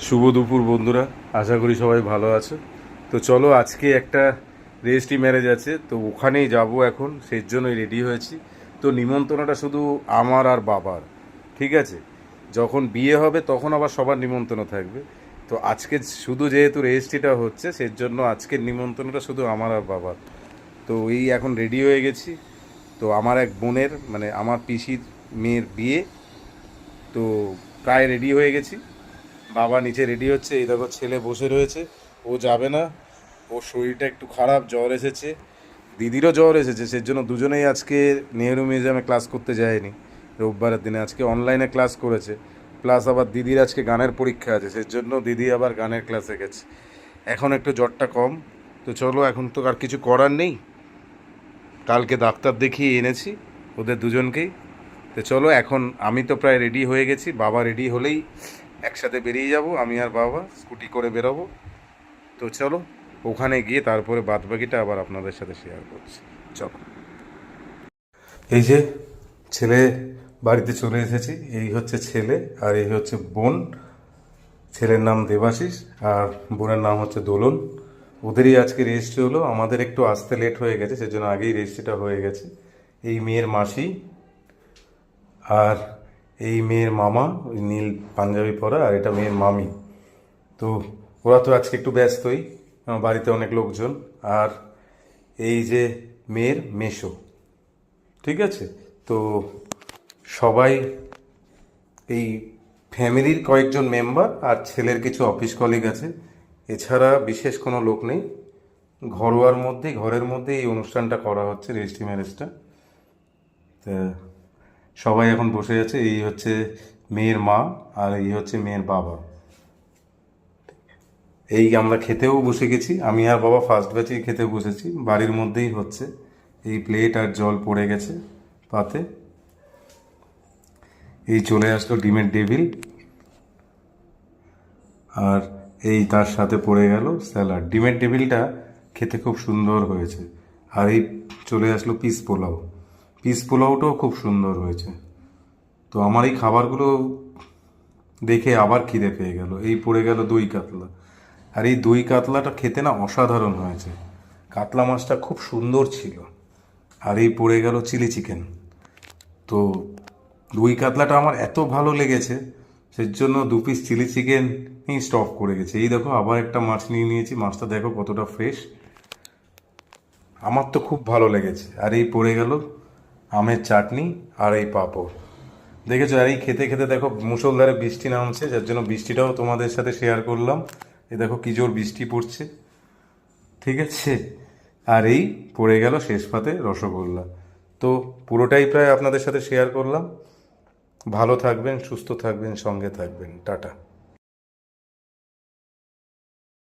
শুভ দুপুর বন্ধুরা, আশা করি সবাই ভালো আছো। তো চলো আজকে একটা রেজিস্ট্রি ম্যারেজ আছে, তো ওখানেই যাব এখন, সেই জন্যই রেডি হয়েছি। তো নিমন্ত্রণটা শুধু আমার আর বাবার, ঠিক আছে? যখন বিয়ে হবে তখন আবার সবার নিমন্ত্রণ থাকবে। তো আজকে শুধু যেহেতু রেজিস্ট্রিটা হচ্ছে, সেই জন্য আজকের নিমন্ত্রণটা শুধু আমার আর বাবার। তো এই এখন রেডি হয়ে গেছি। তো আমার এক বোনের মানে আমার পিসির মেয়ের বিয়ে, তো প্রায় রেডি হয়ে গেছি। বাবা নিচে রেডি হচ্ছে, এই দেখো ছেলে বসে রয়েছে, ও যাবে না, ওর শরীরটা একটু খারাপ, জ্বর এসেছে, দিদিরও জ্বর এসেছে সেই জন্য দুজনেই আজকে নেহেরু মিউজিয়ামে ক্লাস করতে যায়নি, রোববারের দিনে, আজকে অনলাইনে ক্লাস করেছে প্লাস আবার দিদির আজকে গানের পরীক্ষা আছে সেই জন্য দিদি আবার গানের ক্লাসে গেছে, এখন একটু জ্বরটা কম, তো চলো, এখন তো আর কিছু করার নেই, কালকে ডাক্তার দেখিয়ে এনেছি, ওদের দুজনকেই, তো চলো, এখন আমি তো প্রায় রেডি হয়ে গেছি, বাবা রেডি হলেই একসাথে বেরিয়ে যাব, আমি আর বাবা, স্কুটি করে বেরোবো। তো চলো, ওখানে গিয়ে তারপরে বাদবাকিটা আবার আপনাদের সাথে শেয়ার করছি। চলো। এই যে ছেলে বাড়িতে চলে এসেছি, এই হচ্ছে ছেলে আর এই হচ্ছে বোন। ছেলের নাম দেবাশিস আর বোনের নাম হচ্ছে দোলন। ওদেরই আজকে রেজিস্ট্রি হলো, আমাদের একটু আসতে লেট হয়ে গেছে, সেজন্য আগেই রেজিস্ট্রিটা হয়ে গেছে। এই মেয়ের মাসি আর এই মেয়ের মামা, ওই নীল পাঞ্জাবি পরা, আর এটা মেয়ের মামি। তো ওরা তো আজকে একটু ব্যস্তই বাড়িতে অনেক লোকজন। আর এই যে মেয়ের মেশো, ঠিক আছে? তো সবাই এই ফ্যামিলির কয়েকজন মেম্বার আর ছেলের কিছু অফিস কলিগ আছে। এছাড়া বিশেষ কোনো লোক নেই। ঘরোয়ার মধ্যে, ঘরের মধ্যে এই অনুষ্ঠানটা করা হচ্ছে, রেজিস্ট্রি ম্যারেজটা। তা সবাই এখন বসে আছে, এই হচ্ছে মেয়ের মা আর এই হচ্ছে মেয়ের বাবা। এই আমরা খেতেও বসে গেছি, আমি আর বাবা ফার্স্ট ব্যাচেই খেতে বসেছি, বাড়ির মধ্যেই হচ্ছে। এই প্লেট আর জল পড়ে গেছে পাতে। এই চলে আসলো ডিমের ডেভিল আর এই তার সাথে পড়ে গেল স্যালাড। ডিমের টেবিলটা খেতে খুব সুন্দর হয়েছে। আর এই চলে আসলো পিস পোলাও। পিস পোলাওটাও খুব সুন্দর হয়েছে। তো আমার এই খাবারগুলো দেখে আবার খিদে পেয়ে গেল। এই পড়ে গেল দই কাতলা। আর এই দই কাতলাটা খেতে না অসাধারণ হয়েছে। কাতলা মাছটা খুব সুন্দর ছিল। আর এই পড়ে গেল চিলি চিকেন। তো দই কাতলাটা আমার এত ভালো লেগেছে সেই জন্য দু পিস চিলি চিকেন স্টপ করে গেছে। এই দেখো, আবার একটা মাছ নিয়ে নিয়েছি। মাছটা দেখো কতটা ফ্রেশ আমার তো খুব ভালো লেগেছে। আর এই পড়ে গেল আমের চাটনি আর এই পাঁপড়। দেখেছ, আর এই খেতে খেতে দেখো, মুসলধারে বৃষ্টি নামছে, যার জন্য বৃষ্টিটাও তোমাদের সাথে শেয়ার করলাম। এই দেখো, কি জোর বৃষ্টি পড়ছে। ঠিক আছে? আর এই পড়ে গেল শেষ পাতে রসগোল্লা। তো পুরোটাই প্রায় আপনাদের সাথে শেয়ার করলাম। ভালো থাকবেন, সুস্থ থাকবেন, সঙ্গে থাকবেন। টাটা।